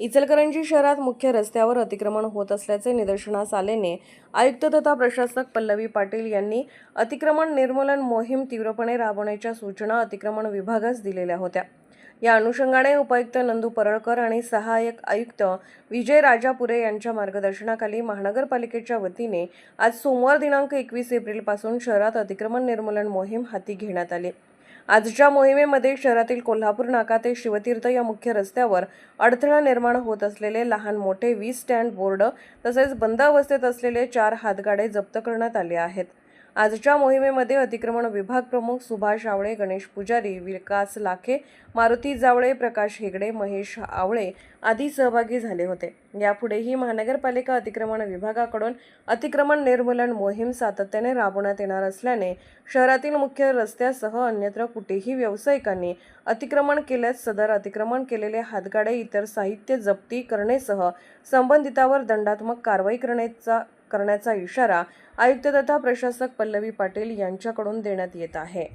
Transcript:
इचलकरंजी शहरात मुख्य रस्त्यावर अतिक्रमण होत असल्याचे निदर्शनास आल्याने आयुक्त तथा प्रशासक पल्लवी पाटील यांनी अतिक्रमण निर्मूलन मोहीम तीव्रपणे राबवण्याच्या सूचना अतिक्रमण विभागास दिलेल्या होत्या. या अनुषंगाने उपायुक्त नंदू परळकर आणि सहाय्यक आयुक्त विजय राजापुरे यांच्या मार्गदर्शनाखाली महानगरपालिकेच्या वतीने आज सोमवार दिनांक एकवीस एप्रिलपासून शहरात अतिक्रमण निर्मूलन मोहीम हाती घेण्यात आली. आजच्या मोहिमेमध्ये शहरातील कोल्हापूर नाका ते शिवतीर्थ या मुख्य रस्त्यावर अडथळा निर्माण होत असलेले लहान मोठे वीज स्टँड बोर्ड तसेच बंद अवस्थेत असलेले चार हातगाडे जप्त करण्यात आले आहेत. आजच्या मोहिमेमध्ये अतिक्रमण विभाग प्रमुख सुभाष आवळे गणेश पुजारी विकास लाखे मारुती जावळे प्रकाश हेगडे महेश आवळे आदी सहभागी झाले होते. यापुढेही महानगरपालिका अतिक्रमण विभागाकडून अतिक्रमण निर्मूलन मोहीम सातत्याने राबवण्यात येणार असल्याने शहरातील मुख्य रस्त्यासह अन्यत्र कुठेही व्यावसायिकांनी अतिक्रमण केल्यास सदर अतिक्रमण केलेले हातगाडे इतर साहित्य जप्ती करणेसह संबंधितावर दंडात्मक कारवाई करण्याचा करण्याचा इशारा आयुक्त तथा प्रशासक पल्लवी पाटील यांच्याकडून देण्यात येत आहे.